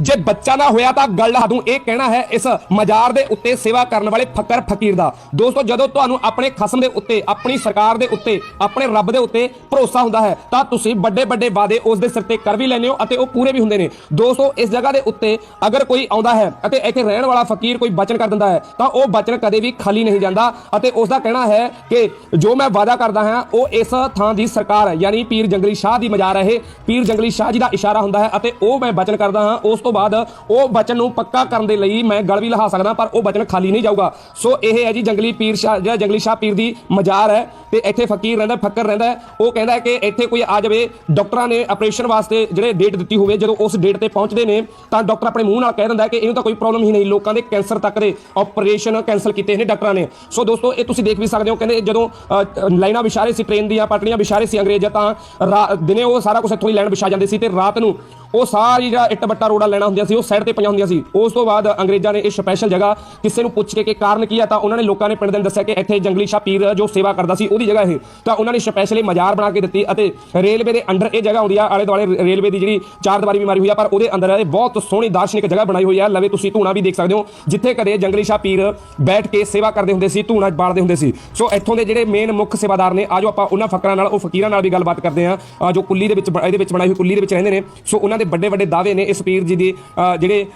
ਜੇ ਬੱਚਾ ਨਾ ਹੋਇਆ ਤਾਂ ਗੱਲ ਲਾ ਇਹ ਕਹਿਣਾ ਹੈ ਇਸ ਮਜ਼ਾਰ ਦੇ ਉੱਤੇ ਸੇਵਾ ਕਰਨ ਵਾਲੇ ਫਕਰ ਫਕੀਰ ਦਾ। ਦੋਸਤੋ, ਜਦੋਂ ਤੁਹਾਨੂੰ ਆਪਣੇ ਖਸਮ ਦੇ ਉੱਤੇ, ਆਪਣੀ ਸਰਕਾਰ ਦੇ ਉੱਤੇ, ਆਪਣੇ ਰੱਬ ਦੇ ਉੱਤੇ ਭਰੋਸਾ ਹੁੰਦਾ ਹੈ, ਤਾਂ ਤੁਸੀਂ ਵੱਡੇ ਵੱਡੇ ਵਾਅਦੇ ਉਸ ਦੇ ਸਿਰ ਤੇ ਕਰ ਵੀ ਲੈਂਦੇ ਹੋ ਅਤੇ ਉਹ ਪੂਰੇ ਵੀ ਹੁੰਦੇ ਨੇ। ਦੋਸਤੋ, ਇਸ ਜਗ੍ਹਾ ਦੇ ਉੱਤੇ ਅਗਰ ਕੋਈ ਆਉਂਦਾ ਹੈ ਅਤੇ ਇੱਥੇ ਰਹਿਣ ਵਾਲਾ ਫਕੀਰ ਕੋਈ ਬਚਨ ਕਰ ਦਿੰਦਾ ਹੈ, ਤਾਂ ਉਹ ਬਚਨ ਕਦੇ ਵੀ ਖਾਲੀ ਨਹੀਂ ਜਾਂਦਾ ਅਤੇ ਉਸ ਦਾ ਕਹਿਣਾ ਹੈ ਕਿ ਜੋ ਮੈਂ ਵਾਅਦਾ ਕਰਦਾ ਹਾਂ, ਉਹ ਇਸ ਥਾਂ ਦੀ ਸਰਕਾਰ ਹੈ ਯਾਨੀ ਪੀਰ ਜੰਗਲੀ ਸ਼ਾਹ ਦੀ ਮਜ਼ਾਰ ਹੈ। ਇਹ ਪੀਰ ਜੰਗਲੀ ਸ਼ਾਹ ਜੀ ਦਾ ਇਸ਼ਾਰਾ ਹੁੰਦਾ ਹੈ ਅਤੇ ਉਹ ਮੈਂ ਬਚਨ ਕਰਦਾ ਹਾਂ, ਉਸ ਤੋਂ ਬਾਅਦ ਉਹ ਬਚਨ ਨੂੰ ਪੱਕਾ ਕਰਨ ਦੇ ਲਈ ਮੈਂ ਗਲ ਵੀ ਲਹਾ ਸਕਦਾ ਪਰ ਉਹ ਬਚਨ ਖਾਲੀ ਨਹੀਂ ਜਾਊਗਾ। ਸੋ ਇਹ ਹੈ ਜੀ ਜੰਗਲੀ ਪੀਰ ਸ਼ਾਹ ਜਿਹੜਾ ਜੰਗਲੀ ਸ਼ਾਹ ਪੀਰ ਦੀ ਮਜ਼ਾਰ ਹੈ ਤੇ ਇੱਥੇ ਫਕੀਰ ਰਹਿੰਦਾ ਫੱਕਰ ਰਹਿੰਦਾ ਉਹ ਕਹਿੰਦਾ ਕਿ ਇੱਥੇ ਕੋਈ ਆ ਜਾਵੇ ਡਾਕਟਰਾਂ ਨੇ ਆਪਰੇਸ਼ਨ ਵਾਸਤੇ ਜਿਹੜੇ ਡੇਟ ਦਿੱਤੀ ਹੋਵੇ ਜਦੋਂ ਉਸ ਡੇਟ ਤੇ ਪਹੁੰਚਦੇ ਨੇ ਤਾਂ ਡਾਕਟਰ ਆਪਣੇ ਮੂੰਹ ਨਾਲ ਕਹਿ ਦਿੰਦਾ ਕਿ ਇਹਨੂੰ ਤਾਂ ਕੋਈ ਪ੍ਰੋਬਲਮ ਹੀ ਨਹੀਂ ਲੋਕਾਂ ਦੇ ਕੈਂਸਰ ਤੱਕ ਦੇ ਆਪਰੇਸ਼ਨ ਕੈਂਸਲ ਕੀਤੇ ਨੇ ਡਾਕਟਰਾਂ ਨੇ। ਸੋ ਦੋਸਤੋ ਇਹ ਤੁਸੀਂ ਦੇਖ ਵੀ ਸਕਦੇ ਹੋ ਕਹਿੰਦੇ ਜਦੋਂ ਅ, ਲਾਈਨਾਂ ਵਿਚਾਰੇ ਸੀ ਟ੍ਰੇਨ ਦੀਆਂ ਪਟੜੀਆਂ ਵਿਚਾਰੇ ਸੀ ਅੰਗਰੇਜ਼ਾਂ ਤਾਂ ਰਾ- ਦਿਨੇ ਉਹ ਸਾਰਾ ਕੁਝ ਇੱਥੋਂ ਹੀ ਲੈਣ ਵਿਛਾ ਜਾਂਦੇ ਸੀ ਤੇ ਰਾਤ ਨੂੰ ਉਹ ਸਾਰੀ ਜਿਹੜਾ ਇੱਟ ਬੱਟਾ ਰੋੜਾ ਲੈਣ ਹੁੰਦੀਆਂ ਸੀ, ਉਹ ਸਾਈਡ ਤੇ ਪਈਆਂ ਹੁੰਦੀਆਂ ਸੀ। ਉਸ ਤੋਂ ਬਾਅਦ ਅੰਗਰੇਜ਼ਾਂ ਨੇ ਇਹ ਸਪੈਸ਼ਲ ਜਗ੍ਹਾ ਕਿਸੇ ਨੂੰ ਪੁੱਛ ਕੇ ਕਿ ਕਾਰਨ ਕੀ ਆ, ਤਾਂ ਉਹਨਾਂ ਨੇ ਲੋਕਾਂ ਨੇ ਪਿੰਡ ਦੇ ਦੱਸਿਆ ਕਿ ਇੱਥੇ ਜੰਗਲੀ ਸ਼ਾਹ ਪੀਰ ਜੋ ਸੇਵਾ ਕਰਦਾ ਸੀ, ਉਹਦੀ ਜਗ੍ਹਾ ਇਹ। ਤਾਂ ਉਹਨਾਂ ਨੇ ਸਪੈਸ਼ਲੀ ਮਜ਼ਾਰ ਬਣਾ ਕੇ ਦਿੱਤੀ ਅਤੇ ਰੇਲਵੇ ਦੇ ਅੰਡਰ ਇਹ ਜਗ੍ਹਾ ਆਉਂਦੀ ਆ ਆਲੇ ਦੁਆਲੇ ਰੇਲਵੇ ਦੀ ਜਿਹੜੀ ਚਾਰ ਦੀਵਾਰੀ ਵੀ ਮਾਰੀ ਹੋਈ ਆ, ਪਰ ਉਹਦੇ ਅੰਦਰ ਇਹ ਬਹੁਤ ਸੋਹਣੀ ਦਾਰਸ਼ਨਿਕ ਜਗ੍ਹਾ ਬਣਾਈ ਹੋਈ ਆ। ਲਵੇ ਤੁਸੀਂ ਧੂਣਾ ਵੀ ਦੇਖ ਸਕਦੇ ਹੋ, ਜਿੱਥੇ ਕਦੇ ਜੰਗਲੀ ਸ਼ਾਹ ਪੀਰ ਬੈਠ ਕੇ ਸੇਵਾ ਕਰਦੇ ਹੁੰਦੇ ਸੀ, ਧੂਣਾ ਬਾਲਦੇ ਹੁੰਦੇ ਸੀ। ਸੋ ਇੱਥੋਂ ਦੇ ਜਿਹੜੇ ਮੇਨ ਮੁੱਖ ਸੇਵਾਦਾਰ ਨੇ, ਆਜੋ ਆਪਾਂ ਉਹਨਾਂ ਫਕਰਾਂ ਨਾਲ, ਉਹ ਫਕੀਰਾਂ ਨਾਲ ਵੀ ਗੱਲਬਾਤ ਕਰਦੇ ਆ ਜੋ ਕੁੱਲੀ ਦੇ ਵਿੱਚ ਇਹਦੇ ਵਿੱਚ ਬਣਾਈ ਹੋਈ ਕੁੱਲੀ ਦੇ ਵਿੱਚ ਰਹਿੰਦੇ ਨੇ। ਸੋ ਉਹਨਾਂ ਦੇ ਵੱਡੇ ਵੱਡੇ ਦਾਅਵੇ ਨੇ ਇਸ ਪੀਰ ਜੀ ਦੇ ਜਿਹੜੇ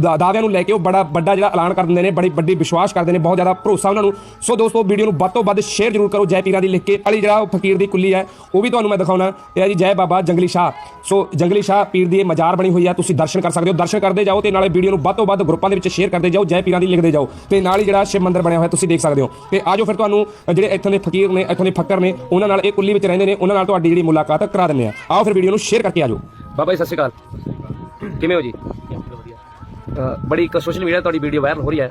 ਦਾ- ਦਾਅਵਿਆਂ ਨੂੰ ਲੈ ਕੇ ਉਹ ਬੜਾ ਵੱਡਾ ਜਿਹੜਾ ਐਲਾਨ ਕਰ ਦਿੰਦੇ ਨੇ, ਬੜੀ ਵੱਡੀ ਵਿਸ਼ਵਾਸ ਕਰਦੇ ਨੇ, ਬਹੁਤ ਜ਼ਿਆਦਾ ਭਰੋਸਾ ਉਹਨਾਂ ਨੂੰ। ਸੋ ਦੋਸਤੋ ਵੀਡੀਓ ਨੂੰ ਵੱਧ ਤੋਂ ਵੱਧ ਸ਼ੇਅਰ ਜ਼ਰੂਰ ਕਰੋ ਜੈ ਪੀਰਾਂ ਦੀ ਲਿਖ ਕੇ। ਵਾਲੀ ਜਿਹੜਾ ਉਹ ਫਕੀਰ ਦੀ ਕੁੱਲੀ ਹੈ, ਉਹ ਵੀ ਤੁਹਾਨੂੰ ਮੈਂ ਦਿਖਾਉਣਾ। ਇਹ ਹੈ ਜੀ, ਜੈ ਬਾਬਾ ਜੰਗਲੀ ਸ਼ਾਹ। ਸੋ ਜੰਗਲੀ ਸ਼ਾਹ ਪੀਰ ਦੀ ਇਹ ਮਜ਼ਾਰ ਬਣੀ ਹੋਈ ਹੈ, ਤੁਸੀਂ ਦਰਸ਼ਨ ਕਰ ਸਕਦੇ ਹੋ। ਦਰਸ਼ਨ ਕਰਦੇ ਜਾਓ ਤੇ ਨਾਲੇ ਵੀਡੀਓ ਨੂੰ ਵੱਧ ਤੋਂ ਵੱਧ ਗਰੁੱਪਾਂ ਦੇ ਵਿੱਚ ਸ਼ੇਅਰ ਕਰਦੇ ਜਾਓ, ਜੈ ਪੀਰਾਂ ਦੀ ਲਿਖਦੇ ਜਾਓ। ਤੇ ਨਾਲ ਹੀ ਜਿਹੜਾ ਸ਼ਿਵ ਮੰਦਿਰ ਬਣਿਆ ਹੋਇਆ, ਤੁਸੀਂ ਦੇਖ ਸਕਦੇ ਹੋ। ਤੇ ਆਜੋ ਫਿਰ ਤੁਹਾਨੂੰ ਜਿਹੜੇ ਇੱਥੋਂ ਦੇ ਫਕੀਰ ਨੇ, ਇੱਥੋਂ ਦੇ ਫੱਕਰ ਨੇ, ਉਹਨਾਂ ਨਾਲ ਇਹ ਕੁੱਲੀ ਵਿੱਚ ਰਹਿੰਦੇ ਨੇ, ਉਹਨਾਂ ਨਾਲ ਤੁਹਾਡੀ ਜਿਹੜੀ ਮੁਲਾਕਾਤ ਕਰਾ ਦਿੰਦੇ ਆ ਆਓ ਫਿਰ ਵੀਡੀਓ ਨੂੰ ਸ਼ੇਅਰ ਕਰਕੇ ਆਜੋ। ਬਾਬਾ ਜੀ, ਸਤਿ ਸ਼੍ਰੀ ਅਕਾਲ। ਕਿਵੇਂ ਹੋ ਜੀ? ਬੜੀ ਇੱਕ ਸੋਸ਼ਲ ਮੀਡੀਆ ਤੁਹਾਡੀ ਵੀਡੀਓ ਵਾਇਰਲ ਹੋ ਰਹੀ ਹੈ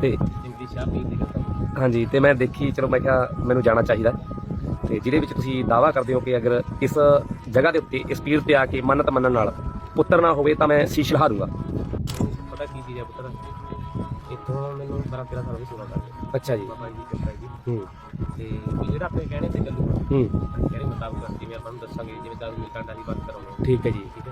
ਤੇ ਜਿੰਦੀ ਸ਼ਾਹ ਹਾਂਜੀ ਤੇ ਮੈਂ ਦੇਖੀ ਚਲੋ ਮੈਂ ਕਿਹਾ ਮੈਨੂੰ ਜਾਣਾ ਚਾਹੀਦਾ ਤੇ ਜਿਹਦੇ ਵਿੱਚ ਤੁਸੀਂ ਦਾਵਾ ਕਰਦੇ ਹੋ ਕਿ ਅਗਰ ਇਸ ਜਗ੍ਹਾ ਦੇ ਉੱਤੇ ਇਸ ਪੀਰ ਤੇ ਆ ਕੇ ਮੰਨਤ ਮੰਨਣ ਨਾਲ ਪੁੱਤਰ ਨਾ ਹੋਵੇ ਤਾਂ ਮੈਂ ਸੀਸ਼ ਲਹਾ ਦੂੰਗਾ। ਪਤਾ ਕੀ ਚੀਜ਼ ਹੈ ਪੁੱਤਰ ਇੱਥੋਂ ਮੈਨੂੰ 12 13 ਸਾਲ ਦੀ ਸੇਵਾ ਕਰਦੇ ਅੱਛਾ ਜੀ। ਬਾਬਾ ਜੀ ਦੀ ਕਿਰਪਾ ਜੀ। ਹੂੰ। ਤੇ ਵੀ ਜਿਹੜਾ ਆਪਣੇ ਕਹਿਣੇ ਤੇ ਚੱਲੂ ਹੂੰ। ਕਹਿਣੇ ਮੁਤਾਬਕ ਜਿਵੇਂ ਆਪਾਂ ਨੂੰ ਦੱਸਾਂਗੇ ਜਿਵੇਂ ਦਾਰੂ ਮਿਲ ਕਾਂਡਾ ਦੀ ਬਾਤ ਕਰਾਂਗੇ। ਠੀਕ ਹੈ ਜੀ। ਠੀਕ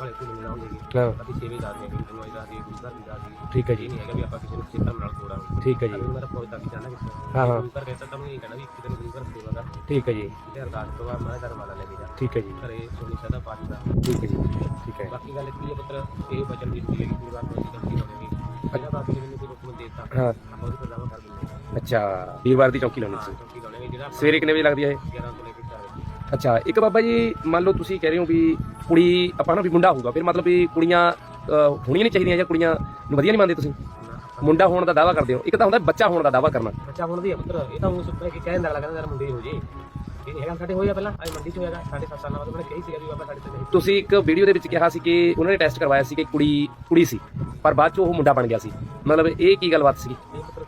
ਕੋਈ ਭਲੇ ਭੁਲੇ ਨਾ ਹੋਣਗੇ ਹਾਂ। ਅਸੀਂ ਸੇਵੇਦਾਰ ਨੇ ਕਿ ਤੁਹਾਨੂੰ ਇਹਦਾ ਦੀ ਗੁਰੂ ਘਰ ਦੀ ਦਾਦੀ ਠੀਕ ਹੈ ਇਹ ਜੀ ਨਹੀਂ ਹੈਗਾ ਵੀ ਆਪਾਂ ਕਿਸੇ ਨੂੰ ਸਿੱਧਾ ਨਾਲ ਤੋੜਾਂਗੇ ਠੀਕ ਹੈ ਜੀ। ਮੇਰਾ ਫੌਜ ਤੱਕ ਜਾਣਾ ਕਿੱਥੇ ਹਾਂ, ਹਾਂ। ਗੁਰੂ ਘਰ ਕਹਿੰਦਾ ਤਾਂ ਮੈਂ ਇਹ ਕਹਿਣਾ ਵੀ ਕਿਤੇ ਨੂੰ ਗੁਰੂ ਘਰ ਸੇਵਾ ਕਰ ਠੀਕ ਹੈ ਜੀ। ਤੇ ਅਰਦਾਸ ਤੋਂ ਬਾਅਦ ਮੈਂ ਦਰਵਾਜ਼ਾ ਲੈ ਕੇ ਜਾ। ਠੀਕ ਹੈ ਜੀ। ਘਰੇ ਸੋਨੀ ਸਦਾ ਪਾਠ ਦਾ। ਠੀਕ ਹੈ ਜੀ। ਠੀਕ ਹੈ। ਬਾਕੀ ਗੱਲ ਕੀ ਹੈ ਪੁੱਤਰ ਇਹ ਬਚਨ ਦੀ ਅਸੀਂ ਹੋਵੇਗੀ ਨੇ ਮੈਨੂੰ ਕੋਈ ਹੁਕਮ ਦਿੱਤਾ। ਹਾਂ। ਕਰ ਦਿੰਦੇ ਅੱਛਾ ਵੀਰਵਾਰ ਚੌਕੀ ਲਾਉਣੀ ਸੀ। ਜਿਹੜਾ ਸਵੇਰੇ ਕਿੰਨੇ ਵਜੇ ਲੱਗਦੀ ਹੈ ਇਹ? 11 ਤੋਂ ਲੈ ਕੇ 4 ਵਜੇ। ਅੱਛਾ ਇੱਕ ਬਾਬਾ ਜੀ ਮੰਨ ਲਓ ਤੁਸੀਂ ਕਹਿ ਰਹੇ ਹੋ ਵੀ ਕੁੜੀ ਆਪਾਂ ਨਾ ਵੀ ਮੁੰਡਾ ਹੋਊਗਾ। ਫਿਰ ਮਤਲਬ ਵੀ ਕੁੜੀਆਂ ਅਹ, ਹੋਣੀਆਂ ਨਹੀਂ ਚਾਹੀਦੀਆਂ ਜਾਂ ਕੁੜੀਆਂ ਨੂੰ ਵਧੀਆ ਨਹੀਂ ਮੰਨਦੇ ਤੁਸੀਂ? ਮੁੰਡਾ ਹੋਣ ਦਾ ਦਾਵਾ ਕਰਦੇ ਹੋ। ਇੱਕ ਤਾਂ ਹੁੰਦਾ ਬੱਚਾ ਹੋਣ ਦਾ ਦਾਵਾ ਕਰਨਾ। ਬੱਚਾ ਹੁਣ ਦੀ ਹੈ ਪੁੱਤਰ। ਇਹ ਤਾਂ ਉਹ ਸੁਪਨੇ ਕਿ ਕਹਿੰਦਾ ਅਗਲਾ ਕਹਿੰਦਾ ਯਾਰ ਮੁੰਡੇ ਹੀ ਹੋ ਜੇ। ਇਹ ਹੈਗਾ ਸਾਡੇ ਹੋਇਆ ਪਹਿਲਾਂ ਅੱਜ ਮੰਡੀ ਚ ਹੋਇਆਗਾ ਸਾਡੇ ਸੱਤ ਸਾਲਾਂ ਬਾਅਦ ਉਹਨੇ ਕਹੀ ਸੀਗਾ ਵੀ ਬਾਬਾ ਸਾਡੇ ਤੇ ਤੁਸੀਂ ਇੱਕ ਵੀਡੀਓ ਦੇ ਵਿੱਚ ਕਿਹਾ ਸੀ ਕਿ ਉਹਨਾਂ ਨੇ ਟੈਸਟ ਕਰਵਾਇਆ ਸੀ ਕਿ ਕੁੜੀ ਕੁੜੀ ਸੀ ਪਰ ਬਾਅਦ ਚ ਉਹ ਮੁੰਡਾ ਬਣ ਗਿਆ ਸੀ। ਮਤਲਬ ਇਹ ਕੀ ਗੱਲਬਾਤ ਸੀ ਇਹ ਪੁੱਤਰ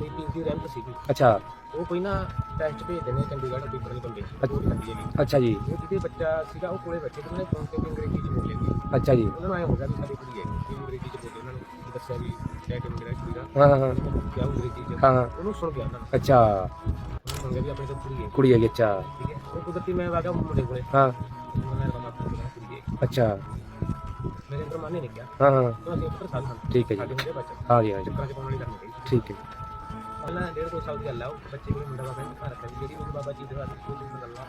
ਕੋਈ ਪੀਰ ਦੀ ਰਹਿਮਤ ਸੀਗੀ। ਅੱਛਾ। ਉਹ ਕੋਈ ਨਾ ਟੈਸਟ ਭੇਜਦੇ ਨੇ ਚੰਡੀਗੜ੍ਹ ਕੋਈ ਪਤਾ ਨਹੀਂ ਬੰਦੇ ਉਹ ਲੱਗੀ ਅੱਛਾ ਜੀ। ਉਹ ਜਿਹਦੇ ਬੱਚਾ ਸੀਗਾ ਉਹ ਕੋਲੇ ਬੈਠੇ ਤੇ ਉਹਨੇ ਫੋਨ ਤੇ ਅੰਗਰੇਜ਼ੀ ਚ ਬੋਲੇ ਸੀ। ਅੱਛਾ ਜੀ। ਉਹਨਾਂ ਨੂੰ ਐ ਹੋ ਗਿਆ ਵੀ ਸਾਡੀ ਕੁੜੀ ਹੈ ਕਿ ਅੰਗਰੇਜ਼ੀ ਚ ਬੋਲੇ ਉਹਨਾਂ ਨੂੰ ਦੱਸਿਆ ਵੀ ਟੈਟ ਮੇਰਾ ਦਾ ਹਾਂ ਹਾਂ ਹਾਂ। ਅੰਗਰੇਜ਼ੀ ਚ। ਹਾਂ ਹਾਂ। ਉਹਨੂੰ ਸੁਣ ਗਿਆ ਉਹਨਾਂ ਨੂੰ। ਅੱਛਾ। ਉਹਨੂੰ ਸੁਣ ਗਿਆ ਵੀ ਆਪਣੇ ਤੋਂ ਕੁੜੀ ਹੈ। ਕੁੜੀ ਹੈਗੀ ਅੱਛਾ। ਠੀਕ ਹੈ। ਉਹ ਕੁਦਰਤੀ ਮੈਂ ਵਾਗਾ ਮੁੰਡੇ ਕੋਲੇ। ਹਾਂ। ਉਹਨਾਂ ਨੇ ਕਹਾ ਕੁੜੀ ਹੈ। ਅੱਛਾ। ਮੇਰੇ ਅੰਦਰ ਮਾਨੇ ਨੇ ਕਿਹਾ ਹਾਂ ਹਾਂ। ਤਾਂ ਅਸੀਂ ਪੁੱਤਰ ਸਾਧ ਹਨ ਠੀਕ ਹੈ ਸਾਡੇ ਜੀ ਹੁੰਦੇ ਬੱਚੇ। ਹਾਂ ਜੀ ਹਾਂ ਜੀ ਚੱਕਰਾਂ ਚ ਪਾਉਣ ਵਾਲੀ ਚਾਹੀਦੀ ਠੀਕ ਹੈ। ਪਹਿਲਾਂ ਡੇਢ ਦੋ ਸਾਲ ਦੀ ਗੱਲ ਆ ਉਹ ਬੱਚੇ ਕੋਲ ਮੁੰਡਾ ਬਾਬਾ ਨੇ ਘਰ ਰੱਖਿਆ ਸੀ ਜਿਹੜੀ ਮੈਨੂੰ ਬਾਬਾ ਜੀ ਦਿਖਾ ਦਿੱਤੀ ਉਹ ਮੈਨੂੰ ਗੱਲਾਂ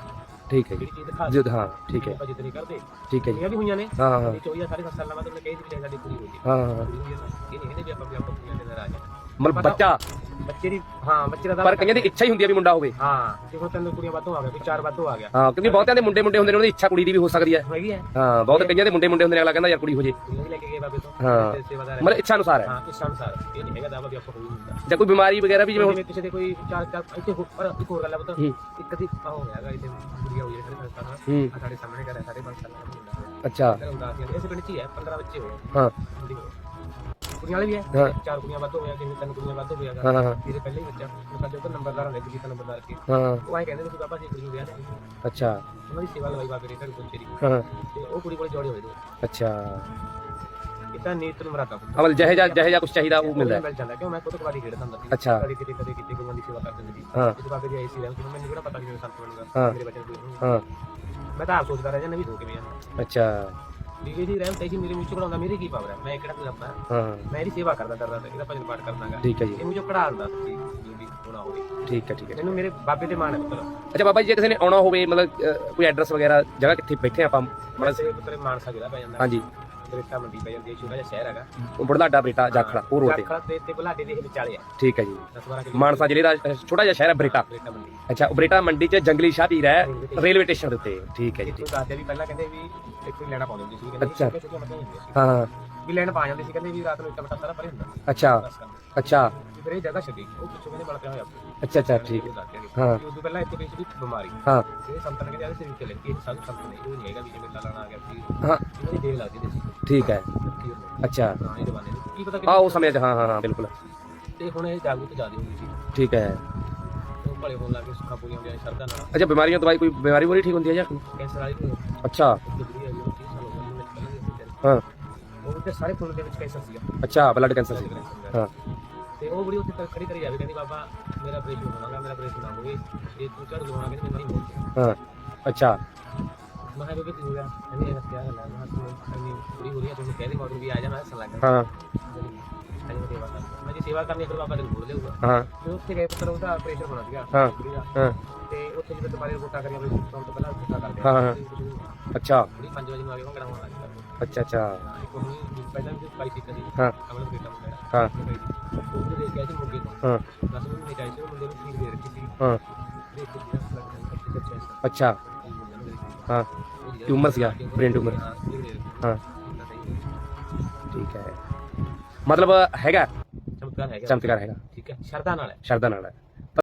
ਠੀਕ ਹੈ ਜੀ। ਜਿਹੜੀ ਚੀਜ਼ ਦਿਖਾ ਜਦ ਹਾਂ ਠੀਕ ਹੈ। ਆਪਾਂ ਜਿੱਦ ਨਹੀਂ ਕਰਦੇ। ਠੀਕ ਹੈ ਜੀ। ਕੁੜੀਆਂ ਵੀ ਹੋਈਆਂ ਨੇ ਹਾਂ ਹਾਂ। ਹਾਂ ਇਹ 24 ਸਾਢੇ ਸੱਤ ਸਾਲਾਂ ਬਾਅਦ ਉਹਨੇ ਕਹੀ ਸੀ ਵੀ ਸਾਡੀ ਕੁੜੀ ਹੋ। ਜੀ ਹਾਂ ਹਾਂ। ਕੁੜੀ ਹੋਈ ਹੈ ਨਾ ਇਹ ਨਹੀਂ ਕਹਿੰਦੇ ਵੀ ਆਪਾਂ ਵੀ ਆਪਾਂ ਕੁੜੀਆਂ ਦੇ ਨਾਲ ਆ ਜਾ ਮਤਲਬ ਬੱਚਾ ਬੱਚੇ ਦੀ ਹਾਂ ਬੱਚੇ ਦਾ ਪਰ ਕਈਆਂ ਦੀ ਇੱਛਾ ਹੀ ਹੁੰਦੀ ਹੈ ਵੀ ਮੁੰਡਾ ਹੋਵੇ। ਹਾਂ ਹੁਣ ਤਿੰਨ ਕੁੜੀਆਂ ਵਾਧੋਂ ਆ ਗਿਆ ਕੋਈ ਚਾਰ ਵਾਧੋਂ ਆ ਗਿਆ। ਹਾਂ ਕਿਉਂਕਿ ਬਹੁਤਿਆਂ ਦੇ ਮੁੰਡੇ ਮੁੰਡੇ ਹੁੰਦੇ ਨੇ ਉਹਨਾਂ ਦੀ ਇੱਛਾ ਕੁੜੀ ਦੀ ਵੀ ਹੋ ਸਕਦੀ ਹੈ। ਹੈਗੀ ਹੈ। ਹਾਂ ਬਹੁਤ ਕਈਆਂ ਦੇ ਮੁੰਡੇ ਮੁੰਡੇ ਹੁੰਦੇ ਨੇ ਅਗਲਾ ਕਹਿੰਦਾ ਯਾਰ ਕੁੜੀ ਹੋ ਜੇ। ਕੁੜੀਆਂ ਵੀ ਲੈ ਕੇ ਗਏ ਬਾਬੇ ਤੋਂ। ਹਾਂ। ਤੇ ਸੇਵਾਦਾਰ ਮਤਲਬ ਇੱਛਾ ਅਨੁਸਾਰ ਹੈ। ਹਾਂ ਇਸ ਅਨੁਸਾਰ ਇਹ ਨਹੀਂ ਹੈਗਾ ਦਾਵਾ ਵੀ ਆਪਾਂ ਕੋਈ ਨਹੀਂ ਹੁੰਦਾ। ਜਾਂ ਕੋਈ ਬਿਮਾਰੀ ਵਗੈਰਾ ਵੀ ਜਿਵੇਂ ਹੁਣ ਜਿਵੇਂ ਕਿਸੇ ਦੇ ਕੋਈ ਚਾਰ ਚਾਰ ਇੱਥੇ ਹੋ- ਪਰ ਇੱਕ ਹੋਰ ਗੱਲ ਹੈ ਪੁੱਤ। ਹੂੰ। ਇੱਕ ਦੀ ਆ ਹੋ ਗਿਆਗਾ ਇੱਥੇ ਕੁੜੀਆਂ ਹੋਈ ਜਿਹੜੇ ਸਾਡੇ ਸਾਲ ਹੂੰ। ਸਾਡੇ ਸਾਹਮਣੇ ਘਰ ਹੈ ਸਾਡੇ ਦਾ ਮੁੰਡਾ। ਹੋਇਆ ਅੱਛਾ। ਘਰ ਉਦਾਸ ਹੈ ਇਸੇ ਪਿੰਡ 'ਚ ਹੀ ਹੈ 15 ਬੱਚੇ ਹੋਏ। ਹਾਂ। ਹੁੰਦੀ ਹੋਏ। ਕੁੜੀਆਂ ਵਾਲੇ ਵੀ ਹੈ। ਹਾਂ। ਚਾਰ ਕੁੜੀਆਂ ਵੱਧ ਹੋਇਆ ਕਿਸੇ ਤਿੰਨ ਕੁੜੀਆਂ ਵੱਧ ਹਾਂ ਹਾਂ ਹਾਂ, ਇਹਦੇ ਪਹਿਲੇ ਹੀ ਬੱਚਾ। ਉਹ ਸਾਡੇ ਉੱਪਰ ਨੰਬਰਦਾਰ ਨੇ ਕੀਤਾ ਨੰਬਰਦਾਰ ਕੇ। ਹਾਂ। ਉਹ ਐ ਕਹਿੰਦੇ ਨੇ ਕਿ ਬਾਬਾ ਜੀ ਕੁੜੀ ਨੂੰ ਵਿਆਹ ਦੇ ਅੱਛਾ। ਉਹਨਾਂ ਦੀ ਸੇਵਾ ਲਵਾਈ ਬਾਬੇ ਨੇ ਘਰ ਪਹੁੰਚੇ ਦੀ ਹਾਂ। ਤੇ ਉਹ ਕੁੜੀ ਕੋਲੇ ਜੋੜੇ ਹੋਏ ਦੋ ਅੱਛਾ। ਤਾਂ ਨੀਤ ਨੂੰ ਮਰਾਤਾ ਅਮਲ ਜਿਹੇ ਜਾ ਜਿਹੇ ਜਾ ਕੁਝ ਚਾਹੀਦਾ ਉਹ ਮਿਲਦਾ ਹੈ। ਮਿਲ ਜਾਂਦਾ ਕਿਉਂ? ਮੈਂ ਖੁਦ ਕਵਾਰੀ ਖੇਡਦਾ ਹੁੰਦਾ ਸੀ। ਅੱਛਾ। ਕਦੇ ਕਿਤੇ ਕਦੇ ਕਿਤੇ ਗੁਰੂਆਂ ਦੀ ਸੇਵਾ ਕਰ ਦਿੰਦੀ ਸੀ। ਹਾਂ। ਇਸ ਬਾਬੇ ਦੀ ਆਈ ਸੀ ਰਹਿ ਮੈਨੂੰ ਕਿਹੜਾ ਪਤਾ ਕਿ ਮੈਂ ਸੰਤ ਹਾਂ। ਬਣੂਗਾ ਮੇਰੇ ਬੱਚੇ ਨੂੰ। ਹਾਂ। ਮੈਂ ਤਾਂ ਆਪ ਸੋਚਦਾ ਰਹਿ ਜਾਂਦਾ ਵੀ ਦੋ ਕਿਵੇਂ ਆ। ਅੱਛਾ। ਵੀ ਜੀ ਰਹਿਮ ਤੈਨੂੰ ਮੇਰੇ ਮੂੰਹ ਚੋਂ ਕਢਾਉਂਦਾ ਮੇਰੇ ਕੀ ਪਾਵਰ ਹੈ ਮੈਂ ਕਿਹੜਾ ਕੋਈ ਰੱਬ ਹਾਂ ਹਾਂ। ਮੈਂ ਇਹਦੀ ਸੇਵਾ ਕਰਦਾ ਕਰਦਾ ਤੇ ਇਹਦਾ ਭਜਨ ਪਾਠ ਕਰਦਾਗਾ ਠੀਕ ਹੈ ਜੀ। ਇਹ ਮੂੰਹ ਚੋਂ ਕਢਾ ਦਿੰਦਾ ਸੱਚੀ ਜੋ ਵੀ ਹੋਣਾ ਹੋਵੇ। ਠੀਕ ਹੈ ਠੀਕ ਹੈ। ਮੈਨੂੰ ਮੇਰੇ ਬਾਬੇ ਤੇ ਮਾਣ ਹੈ ਪੁੱਤਰ। ਅੱਛਾ ਬਾਬਾ ਜੀ ਜੇ ਕਿਸੇ ਨੇ ਆਉਣਾ ਹੋਵੇ ਮਤਲਬ ਅਹ, ਕੋਈ ਐਡਰੈਸ ਵਗੈਰਾ ਜਗ੍ਹਾ ਕਿੱਥੇ ਬੈਠੇ ਆਪਾਂ? ਮਤਲਬ ਮਨਸੇ ਪੁੱਤਰ ਮਾਨਸਾ ਜ਼ਿਲ੍ਹਾ ਪੈ ਜਾਂਦਾ। ਹਾਂਜੀ। ਬਰੇਟਾ ਮੰਡੀ ਪੈ ਜਾਂਦੀ ਹੈ ਛੋਟਾ ਜਿਹਾ ਸ਼ਹਿਰ ਹੈਗਾ। ਬੁਢਲਾਡਾ ਬਰੇਟਾ ਜਾਖੜਾ ਉਹ ਰੋਡ ਤੇ। ਜਾਖੜਾ ਤੇ ਤੇ ਬੁਲਾਡੇ ਦੇ ਇਹ ਵਿਚਾਲੇ ਆ। ਠੀਕ ਹੈ ਜੀ। 10 12 ਕਿਲੋ ਮਾਨਸਾ ਜ਼ਿਲ੍ਹੇ ਦਾ ਅਹ, ਛੋਟਾ ਜਿਹਾ ਸ਼ਹਿਰ ਹੈ ਬਰੇਟਾ। ਬਰੇਟਾ ਮੰਡੀ। ਅੱਛਾ ਉਹ ਬਰੇਟਾ ਮੰਡੀ 'ਚ ਜੰਗਲੀ ਸ਼ਾਹਪੀਰ ਹੈ ਰੇਲਵੇ ਸਟੇਸ਼ਨ ਦੇ ਉੱਤੇ। ਠੀਕ ਹੈ ਜੀ ਦੱਸਦੇ ਵੀ ਪਹਿਲਾਂ ਕਹਿੰਦੇ ਵੀ ਇੱਥੇ ਲੈਣਾ ਪਾਉਂਦੇ ਹੁੰਦੇ ਸੀ ਕਹਿੰਦੇ ਅੱਛਾ। ਛੋਟੀਆਂ ਛੋਟੀਆਂ ਮੱਝਾਂ ਹੁੰਦੀਆਂ ਸੀ। ਹਾਂ ਹਾਂ। ਵੀ ਲੈਣ ਪਾ ਜਾਂਦੇ ਸੀ ਕਹਿੰਦੇ ਵੀ ਰਾਤ ਨੂੰ ਇੱਟਾ ਬਟਾ ਸਾਰਾ ਭਰੇ ਹੁੰਦਾ ਅੱਛਾ ਬਸ ਕੰਮ। ਅੱਛਾ। ਵੀ ਫਿਰ ਇਹ ਜਗ੍ਹਾ ਛੱਡੀ ਉਹ ਪਿੱਛੋਂ ਕਹਿੰਦੇ ਬਲ ਪਿਆ ਹੋਇਆ। ਅੱਛਾ ਅੱਛਾ ਠੀਕ। ਹੈ ਹਾਂ। ਹਾਂ ਉਦੋਂ ਪਹਿਲਾਂ ਇੱਥੇ ਪਈ ਸੀ ਬਿਮਾਰੀ। ਹਾਂ। ਜਿਹੜੇ ਸੰਤਾਂ ਨੇ ਕਹਿੰਦੇ ਆਦੇ ਸਿਰ ਚਲੇ ਇਹ ਸਾਧੂ ਸੰਤ ਨੇ ਇਹ ਨਹੀਂ ਹੈਗਾ ਵੀ ਜਿਵੇਂ ਲਾਣਾ ਆ ਗਿਆ ਵੀ ਹਾਂ। ਇਹਨਾਂ ਦੀ ਦੇਖ ਲੱਗਦੀ ਸੀ ਠੀਕ ਹੈ। ਕੀ ਹੁੰਦੇ ਅੱਛਾ। ਹਾਂ ਇਹ ਜਵਾਨੇ ਨੂੰ ਕੀ ਪਤਾ ਆ ਉਹ ਕਿੰਨੇ ਸਮੇਂ 'ਚ ਹਾਂ ਹਾਂ ਹਾਂ ਬਿਲਕੁਲ। ਤੇ ਹੁਣ ਇਹ ਜਾਗਰੂਕ ਜ਼ਿਆਦਾ ਹੋ ਗਈ ਸੀ। ਠੀਕ ਹੈ। ਉਹ ਭਲੇ ਹੋਣ ਲੱਗੇ ਸੁੱਖਾ ਪੂਰੀਆਂ ਹੋ ਗਿਆ ਸ਼ਰਧਾ ਨਾਲ। ਅੱਛਾ ਬਿਮਾਰੀਆਂ ਦਵਾਈ ਕੋਈ ਬਿਮਾਰੀ ਬੋਲੀ ਠੀਕ ਹੁੰਦੀ ਹੈ ਜਾਂ ਕੈਂਸਰ ਵਾਲੀ ਨੂੰ ਅੱਛਾ। ਡਿਗਰੀ ਹਾਂ। ਉਹ ਤੇ ਸਾਰੇ ਖੂਨ ਦੇ ਵਿੱਚ ਕੈਂਸਰ ਸੀਗਾ। ਅੱਛਾ ਬਲੱਡ ਕੈਂਸਰ ਸੀ ਹਾਂ। ਤੇ ਉਹ ਬੜੀ ਉੱਥੇ ਖੜੀ ਕਰੀ ਜਾਵੇ ਕਹਿੰਦੀ ਬਾਬਾ ਮੇਰਾ ਆਪਰੇਸ਼ਨ ਹੋਣਾਗਾ ਮੇਰਾ ਆਪਰੇਸ਼ਨ ਨਾ ਹੋਵੇ। ਇਹ ਤੂੰ ਚੜ ਜਾਣਾ ਕਹਿੰਦੀ ਮੇਰੀ ਮੌਤ ਹੈ ਹਾਂ। ਅੱਛਾ। ਮੈਂ ਕਿਹਾ ਬੇਬੇ ਕੀ ਹੋ ਗਿਆ ਕਹਿੰਦੀ ਇਹ ਕਿਆ ਗੱਲ ਹੈ ਮੈਂ ਤੂੰ ਇੰਨੀ ਬੁਰੀ ਹੋ ਰਹੀ ਹੈ ਤੈਨੂੰ ਕਹਿ ਦੇ ਬਾਬੂ ਵੀ ਆ ਜਾ ਮੈਂ ਲੱਗ ਗਿਆ ਹਾਂ। ਮੈਂ ਸੇਵਾ ਕਰ। ਮੈਂ ਜੀ ਸੇਵਾ ਕਰਨੀ ਫਿਰ ਬਾਬਾ ਤੈਨੂੰ ਮੋੜ ਲਿਆਊਗਾ ਹਾਂ। ਤੇ ਉੱਥੇ ਗਏ ਪੁੱਤਰ ਉਹਦਾ ਆਪਰੇਸ਼ਨ ਹੋਣਾ ਸੀਗਾ। ਹਾਂ। ਹਾਂ। ਤੇ ਉੱਥੇ ਜਦੋਂ ਦੁਬਾਰੇ ਰਿਪੋਰਟਾਂ ਕਰੀਆਂ ਵੀ ਤੋਂ ਤੋਂ ਪਹਿਲਾਂ ਰਿਪੋਰਟਾਂ ਕਰਦੇ ਹਾਂ, ਹਾਂ। ਅੱਛਾ। ਕੁੜੀ 5 ਵਜੇ ਨੂੰ ਆ ਕੇ ਭੰਗੜਾ ਹੋਣਾ ਅੱਛਾ ਅੱਛਾ। ਇੱਕ ਉਹਨੂੰ ਪਹਿਲਾਂ ਵੀ ਸਪਾਈ ਸੀ ਕਦੀ ਹਾਂ ਕਮਲ ਬੇਟਾ ਮੁੰਡਾ ਹਾਂ। ਉਹ ਦੇ ਕੇ ਆਈ ਸੀ ਮੁਰਗੇ ਤੋਂ। ਹਾਂ। ਦਸ ਮਿੰਟ ਨਹੀਂ ਚਾਹੀਦੇ ਉਹ ਮੁੰਡੇ ਨੂੰ ਠੀਕ ਦੇ ਰੱਖੀ ਸੀ। ਹਾਂ। ਦੇਖ ਕੇ ਜਿਹੜਾ ਲੱਗਦਾ ਕੱਚੇ ਕੱਚੇ ਐਸਾ ਅੱਛਾ। ਹਾਂ। ਟਿਊਮਰ ਸੀਗਾ ਬ੍ਰੇਨ ਟਿਊਮਰ ਹਾਂ। ਠੀਕ ਹੈ। ਮਤਲਬ ਹੈਗਾ। ਚਮਤਕਾਰ ਹੈਗਾ। ਚਮਤਕਾਰ ਹੈਗਾ। ਠੀਕ ਹੈ। ਸ਼ਰਧਾ ਨਾਲ ਹੈ। ਸ਼ਰਧਾ ਨਾਲ ਹੈ।